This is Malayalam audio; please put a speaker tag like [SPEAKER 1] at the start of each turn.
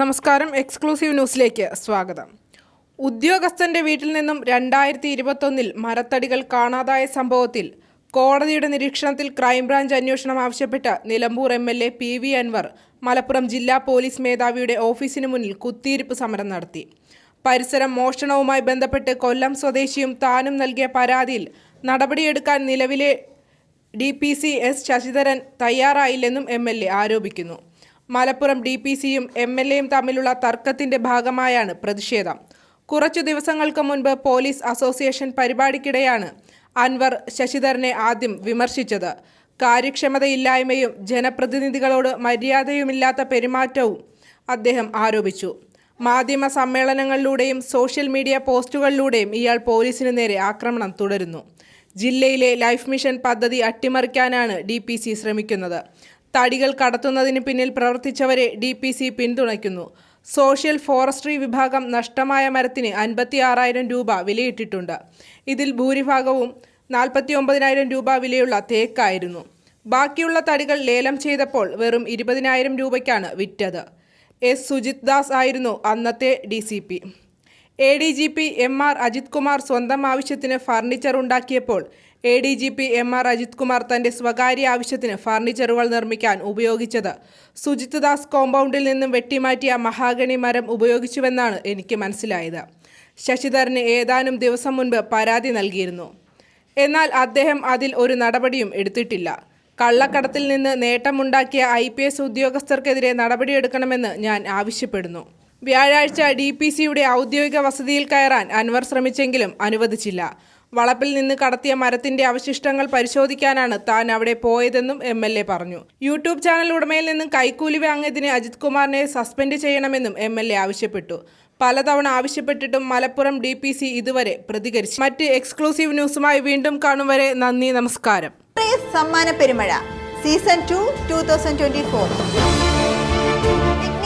[SPEAKER 1] നമസ്കാരം എക്സ്ക്ലൂസീവ് ന്യൂസിലേക്ക് സ്വാഗതം. ഉദ്യോഗസ്ഥന്റെ വീട്ടിൽ നിന്നും രണ്ടായിരത്തി ഇരുപത്തൊന്നിൽ മരത്തടികൾ കാണാതായ സംഭവത്തിൽ കോടതിയുടെ നിരീക്ഷണത്തിൽ ക്രൈംബ്രാഞ്ച് അന്വേഷണം ആവശ്യപ്പെട്ട് Nilambur M L A P V Anvar Malappuram ജില്ലാ പോലീസ് മേധാവിയുടെ ഓഫീസിന് മുന്നിൽ കുത്തിയിരിപ്പ് സമരം നടത്തി. പരിസരം മോഷണവുമായി ബന്ധപ്പെട്ട് കൊല്ലം സ്വദേശിയും താനും നൽകിയ പരാതിയിൽ നടപടിയെടുക്കാൻ നിലവിലെ D P C S Sasidharan തയ്യാറായില്ലെന്നും M L A ആരോപിക്കുന്നു. മലപ്പുറം ഡി പി സിയും എം എൽ എയും തമ്മിലുള്ള തർക്കത്തിന്റെ ഭാഗമായാണ് പ്രതിഷേധം. കുറച്ചു ദിവസങ്ങൾക്ക് മുൻപ് പോലീസ് അസോസിയേഷൻ പരിപാടിക്കിടെയാണ് അൻവർ ശശിധരനെ ആദ്യം വിമർശിച്ചത്. കാര്യക്ഷമതയില്ലായ്മയും ജനപ്രതിനിധികളോട് മര്യാദയുമില്ലാത്ത പെരുമാറ്റവും അദ്ദേഹം ആരോപിച്ചു. മാധ്യമ സമ്മേളനങ്ങളിലൂടെയും സോഷ്യൽ മീഡിയ പോസ്റ്റുകളിലൂടെയും ഇയാൾ പോലീസിന് നേരെ ആക്രമണം തുടരുന്നു. ജില്ലയിലെ ലൈഫ് മിഷൻ പദ്ധതി അട്ടിമറിക്കാനാണ് ഡി ശ്രമിക്കുന്നത്. തടികൾ കടത്തുന്നതിന് പിന്നിൽ പ്രവർത്തിച്ചവരെ ഡി പി സി പിന്തുണയ്ക്കുന്നു. സോഷ്യൽ ഫോറസ്ട്രി വിഭാഗം നഷ്ടമായ മരത്തിന് അൻപത്തി ആറായിരം രൂപ വിലയിട്ടിട്ടുണ്ട്. ഇതിൽ ഭൂരിഭാഗവും നാൽപ്പത്തി ഒമ്പതിനായിരം രൂപ വിലയുള്ള തേക്കായിരുന്നു. ബാക്കിയുള്ള തടികൾ ലേലം ചെയ്തപ്പോൾ വെറും ഇരുപതിനായിരം രൂപയ്ക്കാണ് വിറ്റത്. എസ്. സുജിത് ദാസ് ആയിരുന്നു അന്നത്തെ D C P. A D G P M R Ajith Kumar സ്വന്തം ആവശ്യത്തിന് furniture ഉണ്ടാക്കിയപ്പോൾ A D G P M R Ajith Kumar തന്റെ സ്വകാര്യ ആവശ്യത്തിന് ഫർണിച്ചറുകൾ നിർമ്മിക്കാൻ ഉപയോഗിച്ചത്. സുജിത് ദാസ് കോമ്പൗണ്ടിൽ നിന്നും വെട്ടിമാറ്റിയ മഹാഗണി മരം ഉപയോഗിച്ചുവെന്നാണ് എനിക്ക് മനസ്സിലായത്. ശശിധരന് ഏതാനും ദിവസം മുൻപ് പരാതി നൽകിയിരുന്നു. എന്നാൽ അദ്ദേഹം അതിൽ ഒരു നടപടിയും എടുത്തിട്ടില്ല. കള്ളക്കടത്തിൽ നിന്ന് നേട്ടമുണ്ടാക്കിയ ഐ പി എസ് ഉദ്യോഗസ്ഥർക്കെതിരെ നടപടിയെടുക്കണമെന്ന് ഞാൻ ആവശ്യപ്പെടുന്നു. വ്യാഴാഴ്ച ഡി പി സിയുടെ ഔദ്യോഗിക വസതിയിൽ കയറാൻ അൻവർ ശ്രമിച്ചെങ്കിലും അനുവദിച്ചില്ല. വളപ്പിൽ നിന്ന് കടത്തിയ മരത്തിന്റെ അവശിഷ്ടങ്ങൾ പരിശോധിക്കാനാണ് താൻ അവിടെ പോയതെന്നും എം എൽ എ പറഞ്ഞു. യൂട്യൂബ് ചാനൽ ഉടമയിൽ നിന്നും കൈക്കൂലി വാങ്ങിയതിന് അജിത് കുമാറിനെ സസ്പെൻഡ് ചെയ്യണമെന്നും എം എൽ എ ആവശ്യപ്പെട്ടു. പലതവണ ആവശ്യപ്പെട്ടിട്ടും മലപ്പുറം ഡി പി സി ഇതുവരെ പ്രതികരിച്ചു. മറ്റ് എക്സ്ക്ലൂസീവ് ന്യൂസുമായി വീണ്ടും കാണും വരെ നന്ദി നമസ്കാരം.
[SPEAKER 2] സമ്മാന പെരുമഴ. Season two two thousand twenty four.